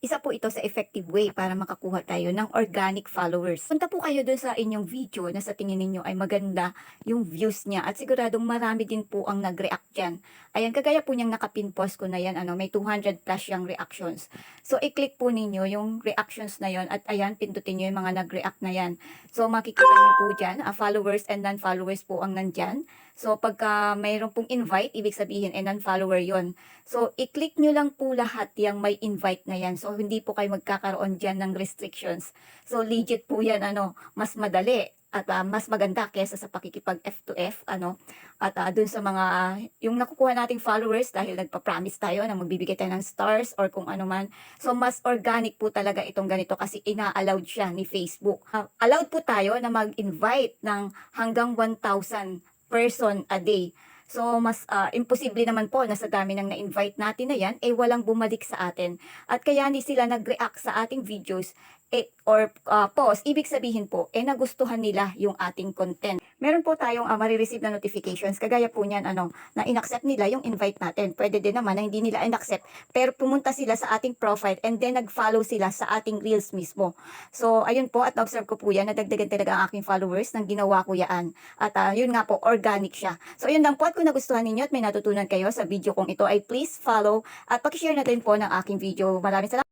isa po ito sa effective way para makakuha tayo ng organic followers. Punta po kayo dun sa inyong video na sa tingin ninyo ay maganda yung views niya at siguradong marami din po ang nag-react dyan. Ayan, kagaya po niyang nakapin-post ko na yan, ano, may 200 plus yung reactions. So, i-click po ninyo yung reactions na yon at ayan, pindutin nyo yung mga nag-react na yan. So, makikita niyo po dyan, ah, followers and non-followers po ang nandyan. So, pagka mayroon pong invite, ibig sabihin, eh, non-follower yon So, i-click nyo lang po lahat yung may invite na yan. So, hindi po kayo magkakaroon dyan ng restrictions. So, legit po yan, ano, mas madali at ah, mas maganda kesa sa pakikipag F2F, ano, at ah, dun sa mga, yung nakukuha nating followers dahil nagpa-promise tayo na magbibigay tayo ng stars or kung ano man. So, mas organic po talaga itong ganito kasi ina-allowed siya ni Facebook. Ah, allowed po tayo na mag-invite ng hanggang 1,000 person a day. So, mas ah, imposible naman po na sa dami ng na-invite natin na yan, eh walang bumalik sa atin. At kaya ni sila nag-react sa ating videos eh, or ah, post, ibig sabihin po, eh nagustuhan nila yung ating content. Meron po tayong uh, marireceive na notifications, kagaya po niyan, ano, na inaccept nila yung invite natin. Pwede din naman na hindi nila inaccept, pero pumunta sila sa ating profile and then nag-follow sila sa ating reels mismo. So, ayun po, at na-observe ko po yan, nadagdagan talaga ang aking followers nang ginawa ko yan. At ah, yun nga po, organic siya. So, yun lang po, at kung nagustuhan ninyo at may natutunan kayo sa video kong ito, ay please follow at pakishare na din po ng aking video. Maraming salamat.